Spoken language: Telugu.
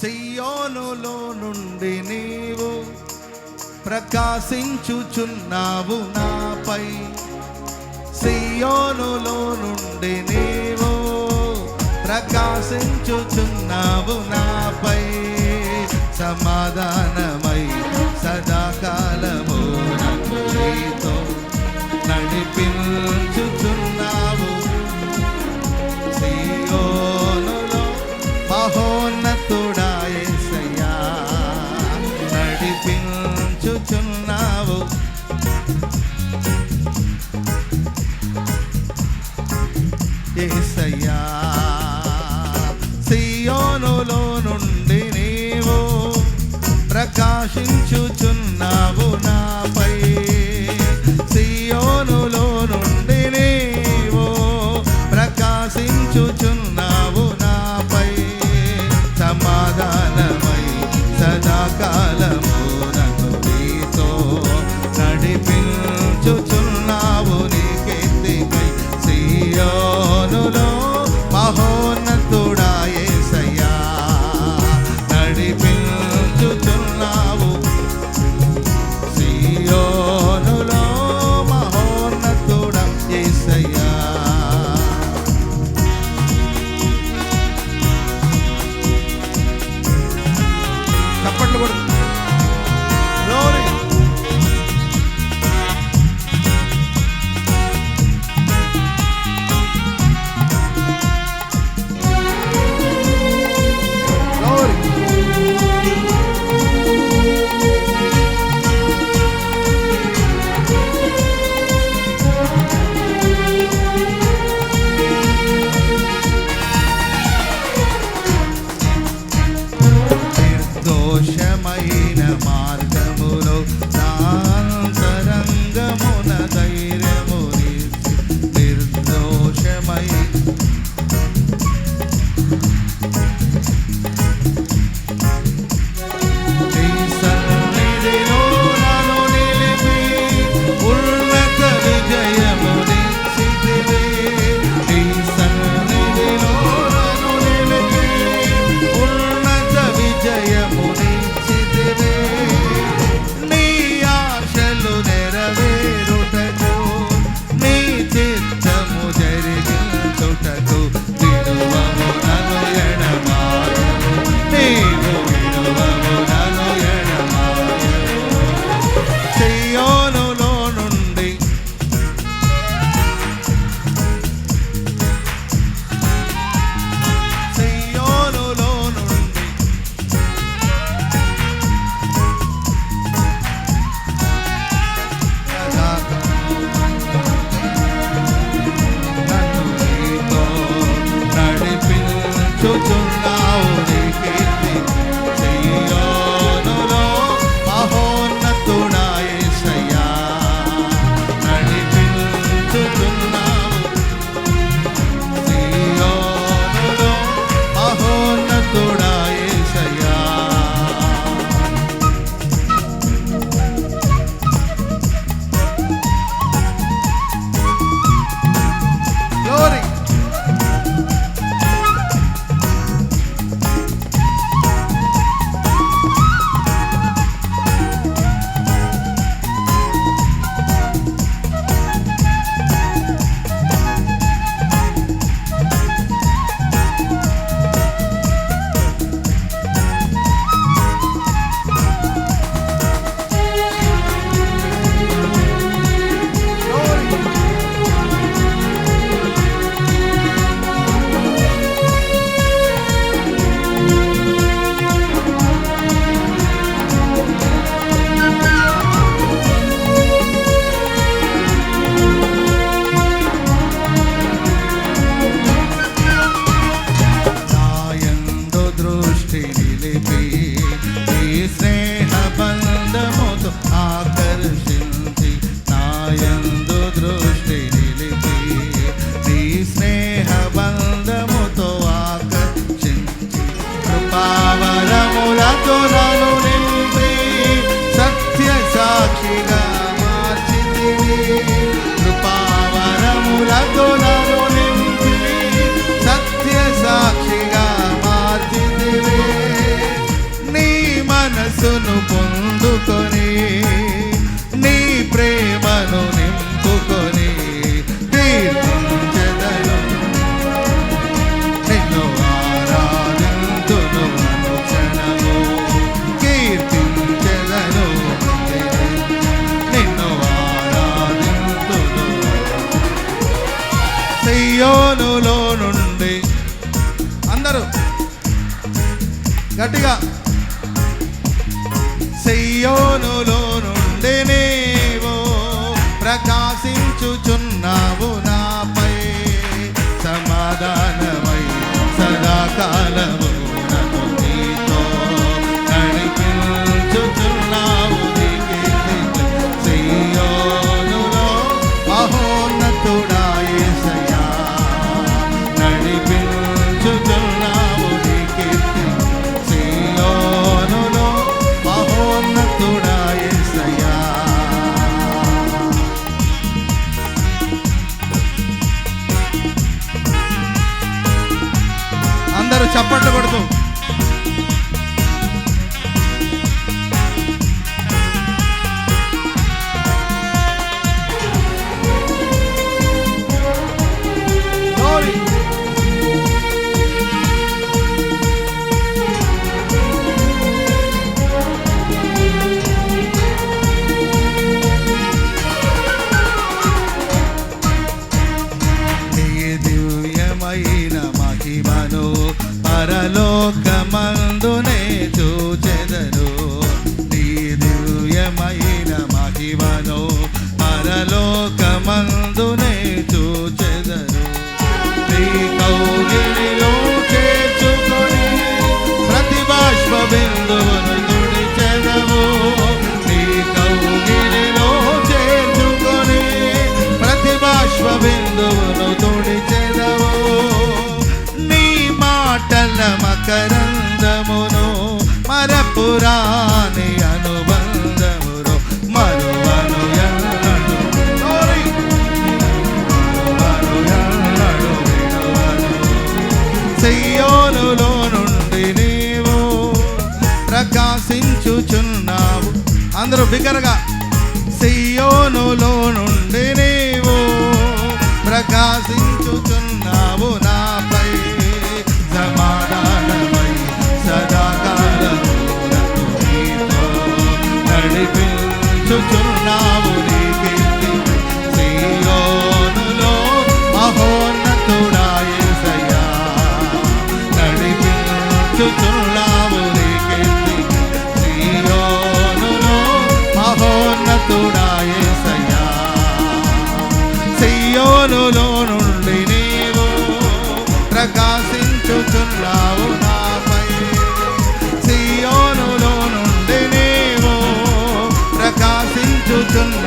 సియోనులో నుండి నీవు ప్రకాశించుచున్నావు నాపై. సియోనులో నుండి నీవు ప్రకాశించుచున్నావు నాపై. సమాధానం to దోషమైన మార్గం. era vero te. గట్టిగా. సెయ్యోనులో నుండినేవో ప్రకాశించుచున్నావు నాపై. సమాధానమై సదాకాలము. ఘనమైన మహిమను పరలోకమందునే చూ అందరూ బిగ్గరగా సెయ్యోనులోను సియోలులో నుండి నీవు ప్రకాశించుచున్నావు నాపై. సియోలులో నుండి నీవు ప్రకాశించుచున్నావు